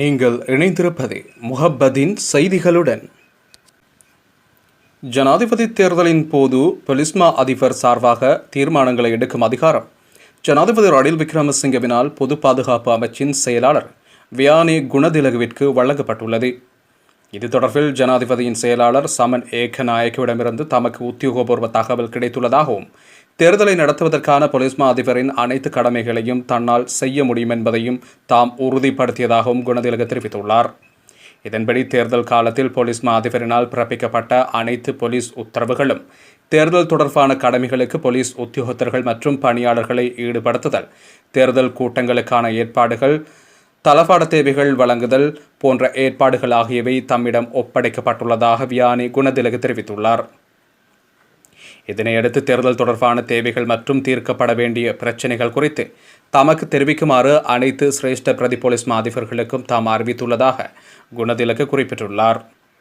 நீங்கள் இணைந்திருப்பது முஹப்பதின் செய்திகளுடன். ஜனாதிபதி தேர்தலின் போது பொலிஸ்மா அதிபர் சார்பாக தீர்மானங்களை எடுக்கும் அதிகாரம். ஜனாதிபதி ரணில் விக்ரமசிங்கவினால் பொது பாதுகாப்பு அமைச்சின் செயலாளர் வியானி குணதிலகுவிற்கு வழங்கப்பட்டுள்ளது. இது தொடர்பில் ஜனாதிபதியின் செயலாளர் சமன் ஏகநாயகவிடமிருந்து தமக்கு உத்தியோகபூர்வ தகவல் கிடைத்துள்ளதாகவும் தேர்தலை நடத்துவதற்கான பொலிஸ்மா அதிபரின் அனைத்து கடமைகளையும் தன்னால் செய்ய முடியும் என்பதையும் தாம் உறுதிப்படுத்தியதாகவும் குணதிலக தெரிவித்துள்ளார். இதன்படி தேர்தல் காலத்தில் போலீஸ் மா அதிபரினால் பிறப்பிக்கப்பட்ட அனைத்து போலீஸ் உத்தரவுகளும் தேர்தல் தொடர்பான கடமைகளுக்கு போலீஸ் உத்தியோகத்தர்கள் மற்றும் பணியாளர்களை ஈடுபடுத்துதல் தேர்தல் கூட்டங்களுக்கான ஏற்பாடுகள் தளபாட தேவைகள் வழங்குதல் போன்ற ஏற்பாடுகள் ஆகியவை தம்மிடம் ஒப்படைக்கப்பட்டுள்ளதாக வியானி குணதிலகு தெரிவித்துள்ளார். இதனையடுத்து தேர்தல் தொடர்பான தேவைகள் மற்றும் தீர்க்கப்பட வேண்டிய பிரச்சினைகள் குறித்து தமக்கு தெரிவிக்குமாறு அனைத்து சிரேஷ்ட பிரதி போலீஸ் மாதிபர்களுக்கும் தாம் அறிவித்துள்ளதாக குணதிலக்கு குறிப்பிட்டுள்ளார்.